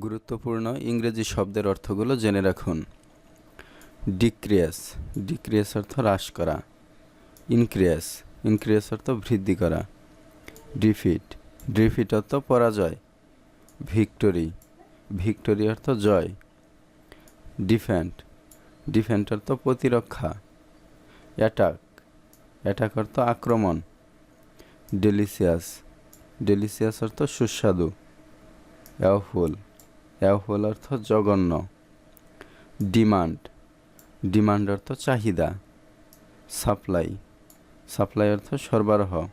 গুরুত্বপূর্ণ ইংরেজি শব্দের অর্থগুলো জেনে রাখুন। ডিক্রিয়াস। ডিক্রিয়াস অর্থ হ্রাস করা। ইনক্রিয়াস। ইনক্রিয়াস অর্থ বৃদ্ধি করা। ডিফিট। ডিফিট অর্থ পরাজয়। ভিক্টোরি। ভিক্টোরি অর্থ জয়। ডিফেন্ট। ডিফেন্ট অর্থ প্রতিরক্ষা। অ্যাটাক। অ্যাটাক অর্থ আক্রমণ। ডেলিসিয়াস। ডেলিসিয়াস অর্থ সুস্বাদু। অ্যাওফুল। অ্যাওফুল অর্থ জঘন্য। ডিমান্ড। ডিমান্ড অর্থ চাহিদা। সাপ্লাই। সাপ্লাই অর্থ সরবরাহ।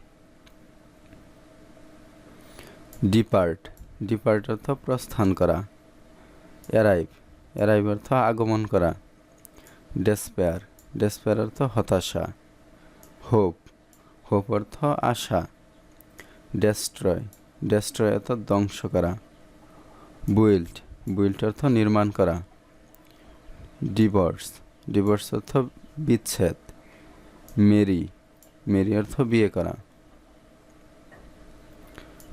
ডিপার্ট। ডিপার্ট অর্থ প্রস্থান করা। অ্যারাইভ। অ্যারাইভ অর্থ আগমন করা। ডেসপেয়ার। ডেসপেয়ার অর্থ হতাশা। হোপ। হোপ অর্থ আশা। ডেস্ট্রয়। ডেস্ট্রয় অর্থ ধ্বংস করা। বুইল্ড বুইল্ড অর্থ নির্মাণ করা। ডিভোর্স। ডিভোর্স অর্থ বিচ্ছেদ। মেরি। মেরি অর্থ বিয়ে করা।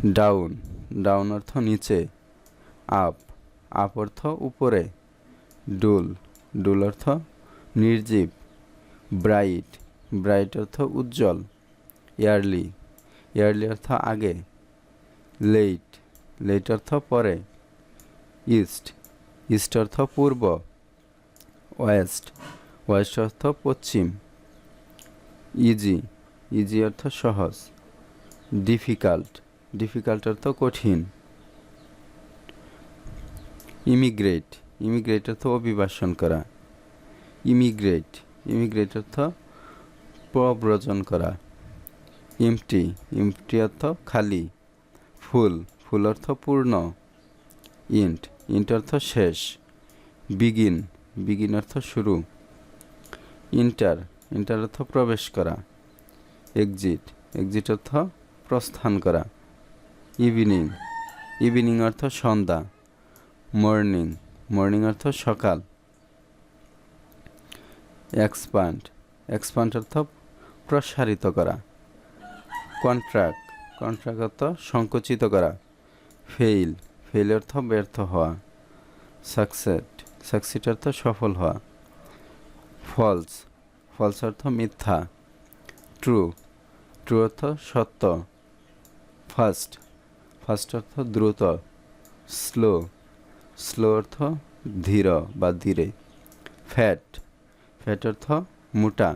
ডাউন। ডাউন অর্থ নিচে। আপ। আপ অর্থ উপরে। ডুল। ডুল অর্থ নির্জীব। ব্রাইট। ব্রাইট অর্থ উজ্জ্বল। ইয়ারলি। ইয়ারলি অর্থ আগে। লেট লেট অর্থ পরে। ইস্ট ইস্ট অর্থ পূর্ব, ওয়েস্ট ওয়েস্ট অর্থ পশ্চিম, ইজি ইজি অর্থ সহজ, ডিফিকাল্ট ডিফিকাল্ট অর্থ কঠিন, ইমিগ্রেট ইমিগ্রেট অর্থ অভিবাসন করা, ইমিগ্রেট ইমিগ্রেট অর্থ প্রব্রজন করা, ইমটি ইমটি অর্থ খালি, ফুল ফুল অর্থ পূর্ণ, ইন্ট ইন্ট অর্থ শেষ। বিগিন বিগিন অর্থ শুরু। ইন্টার ইন্টার অর্থ প্রবেশ করা। এক্সিট এক্সিট অর্থ প্রস্থান করা। ইভিনিং ইভিনিং অর্থ সন্ধ্যা। মর্নিং মর্নিং অর্থ সকাল। এক্সপান্ড এক্সপান্ড অর্থ প্রসারিত করা। কন্ট্রাক্ট কন্ট্রাক্ট অর্থ সংকুচিত করা। ফেইল ফেইল অর্থ ব্যর্থ হওয়া। সাকসেট সাকসিট অর্থ সফল হওয়া। ফলস ফলস অর্থ মিথ্যা। ট্রু ট্রু অর্থ সত্য। ফার্স্ট ফার্স্ট অর্থ দ্রুত। স্লো স্লো অর্থ ধীর বা ধীরে। ফ্যাট ফ্যাট অর্থ মোটা।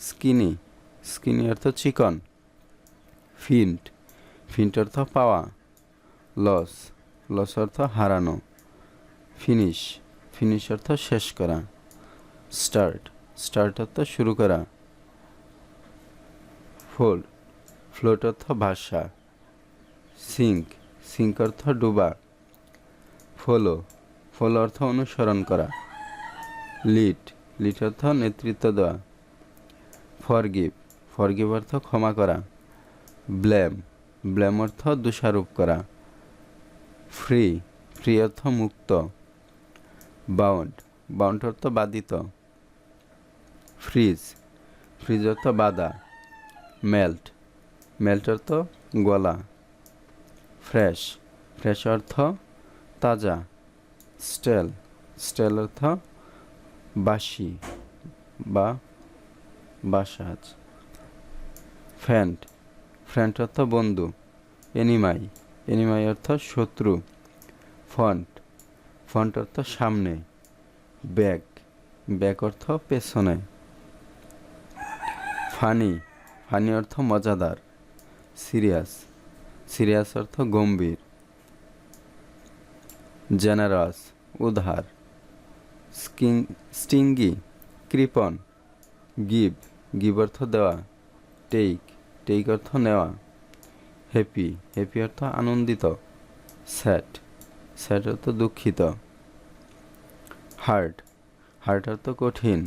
স্কিনি স্কিনি অর্থ চিকন। ফিন্ট ফিন্ট অর্থ পাওয়া। লস লস অর্থ হারানো। ফিনিশ ফিনিশ অর্থ শেষ করা। স্টার্ট স্টার্ট অর্থ শুরু করা। ফোল্ড ফ্লোট অর্থ ভাষা সিঙ্ক সিঙ্ক অর্থ ডুবা। ফলো ফলো অর্থ অনুসরণ করা। লিড লিড অর্থ নেতৃত্ব দেওয়া। ফরগিভ ফরগিভ অর্থ ক্ষমা করা। ব্লেম ব্লেম অর্থ দোষারোপ করা। ফ্রি ফ্রি অর্থ মুক্ত। বাউন্ড বাউন্ড অর্থ বাদিত ফ্রিজ ফ্রিজ অর্থ বাদা মেল্ট মেল্ট অর্থ গলা। ফ্রেশ ফ্রেশ অর্থ তাজা। স্টেল স্টেল অর্থ বাসি বা বাসাজ। ফ্রেন্ড ফ্রেন্ড অর্থ বন্ধু, এনিমাই। এনিমাই অর্থ শত্রু। ফন্ট ফন্ট অর্থ সামনে। ব্যাক ব্যাক অর্থ পেছনে। ফানি ফানি অর্থ মজাদার। সিরিয়াস সিরিয়াস অর্থ গম্ভীর। জেনারাস উধার স্কিং স্টিঙ্গি কৃপন গিভ গিভ অর্থ দেওয়া। টেক টেক অর্থ নেওয়া। হ্যাপি হ্যাপি অর্থ আনন্দিত স্যাট স্যাট অর্থ দুঃখিত হার্ড হার্ড অর্থ কঠিন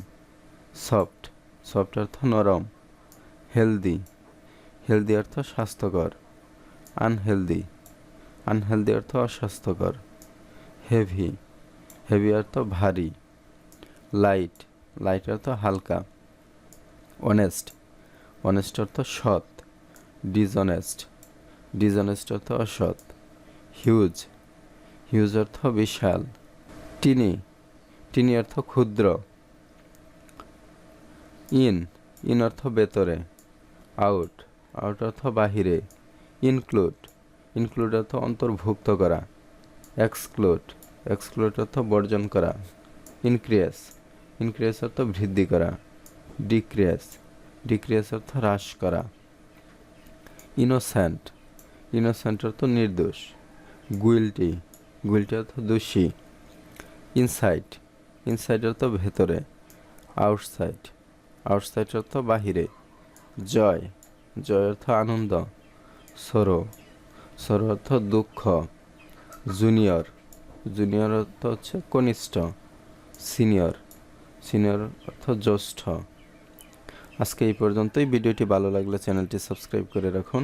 সফট সফট অর্থ নরম হেলদি হেলদি অর্থ স্বাস্থ্যকর আনহেলদি আনহেলদি অর্থ অস্বাস্থ্যকর হেভি হেভি অর্থ ভারী লাইট লাইট অর্থ হালকা অনেস্ট অনেস্ট অর্থ সৎ ডিসঅনেস্ট ডিসঅনেস্ট অর্থ অসৎ। হিউজ হিউজ অর্থ বিশাল। টিনি টিনি অর্থ ক্ষুদ্র। ইন ইন অর্থ ভেতরে। আউট আউট অর্থ বাহিরে। ইনক্লুড ইনক্লুড অর্থ অন্তর্ভুক্ত করা। এক্সক্লুড এক্সক্লুড অর্থ বর্জন করা। ইনক্রিয়াস ইনক্রিয়াস অর্থ বৃদ্ধি করা। ডিক্রিয়াস ডিক্রিয়াস অর্থ হ্রাস করা। ইনোসেন্ট ইনোসেন্ট অর্থ নির্দোষ। গুইলটি গুইলটি অর্থ দোষী। ইনসাইড ইনসাইড অর্থ ভেতরে আউটসাইড আউটসাইড অর্থ বাহিরে। জয় জয় অর্থ আনন্দ। সরো সরো অর্থ দুঃখ। জুনিয়র জুনিয়র অর্থ হচ্ছে কনিষ্ঠ। সিনিয়র সিনিয়র অর্থ জ্যেষ্ঠ। আজকে এই পর্যন্তই। ভিডিওটি ভালো লাগলে চ্যানেলটি সাবস্ক্রাইব করে রাখুন।